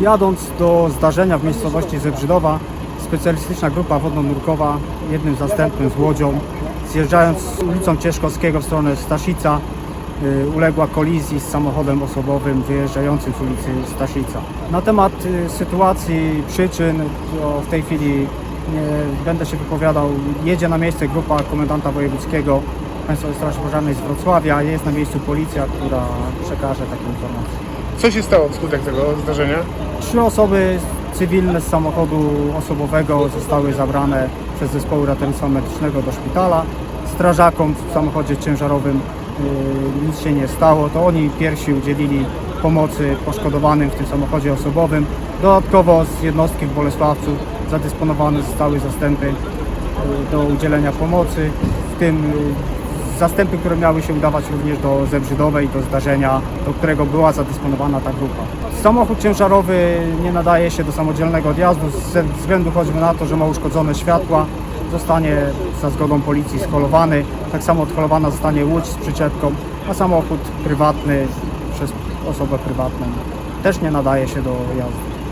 Jadąc do zdarzenia w miejscowości Zebrzydowa, specjalistyczna grupa wodno-nurkowa jednym zastępnym z łodzią, zjeżdżając ulicą Cieszkowskiego w stronę Staszica, y, uległa kolizji z samochodem osobowym wyjeżdżającym z ulicy Staszica. Na temat y, sytuacji, przyczyn, w tej chwili nie będę się wypowiadał. Jedzie na miejsce grupa komendanta wojewódzkiego Państwowej Straży Pożarnej z Wrocławia. Jest na miejscu policja, która przekaże takie informacje. Co się stało wskutek tego zdarzenia? Trzy osoby cywilne z samochodu osobowego zostały zabrane przez zespoły ratownictwa medycznego do szpitala. Strażakom w samochodzie ciężarowym y, nic się nie stało. To oni pierwsi udzielili pomocy poszkodowanym w tym samochodzie osobowym. Dodatkowo z jednostki w Bolesławcu zadysponowane zostały zastępy y, do udzielenia pomocy, w tym y, zastępy, które miały się udawać również do Zebrzydowej, do zdarzenia, do którego była zadysponowana ta grupa. Samochód ciężarowy nie nadaje się do samodzielnego odjazdu ze względu choćby na to, że ma uszkodzone światła. Zostanie za zgodą policji scholowany. Tak samo odholowana zostanie łódź z przyczepką, a samochód prywatny przez osobę prywatną też nie nadaje się do jazdy.